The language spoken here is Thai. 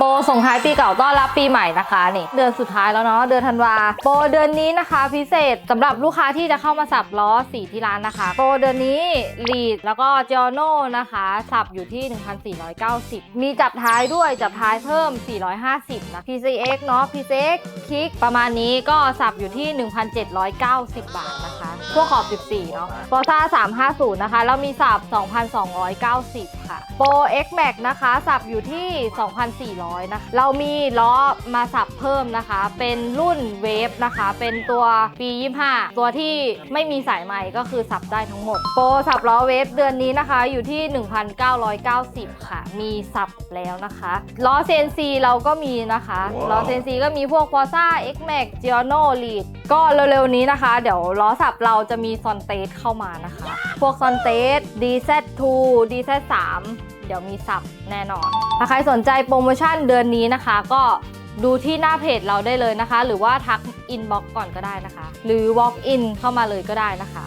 โปรส่งท้ายปีเก่าต้อนรับปีใหม่นะคะนี่เดือนสุดท้ายแล้วเนาะเดือนธันวาโปรเดือนนี้นะคะ พิเศษสำหรับลูกค้าที่จะเข้ามาสับล้อสีที่ร้านนะคะ โปรเดือนนี้ลีดแล้วก็จอโน่นะคะสับอยู่ที่ 1,490 มีจับท้ายด้วยจับท้ายเพิ่ม 450 นะ PCX เนาะ PCX คลิกประมาณนี้ก็สับอยู่ที่ 1,790 บาทนะคะ พวกขอบ 14 เนาะโปรซ่า350 นะคะ แล้วมีสับ2,290 ค่ะ โปร X Max นะคะ สับอยู่ที่ 2,400 นะคะ เรามีล้อมาสับเพิ่มนะคะ เป็นรุ่นเวฟนะคะ เป็นตัวปี 25 ตัวที่ไม่มีสายใหม่ก็คือสับได้ทั้งหมด โปรสับล้อเวฟเดือนนี้นะคะอยู่ที่ 1,990 ค่ะ มีสับแล้วนะคะล้อ CNC เราก็มีนะคะล้อ CNC ก็มีพวก Forza X Max Giorno Lead ก็เร็วๆนี้นะคะ เดี๋ยวล้อสับเราจะมีซอนเตสเข้ามานะคะ พวกซอนเตส DZ2 DZ3 เดี๋ยวมีสับแน่นอนถ้าใครสนใจโปรโมชั่นเดือนนี้นะคะ ก็ดูที่หน้าเพจเราได้เลยนะคะ หรือว่าทักอินบ็อกก่อนก็ได้นะคะ หรือ Walk in เข้ามาเลยก็ได้นะคะ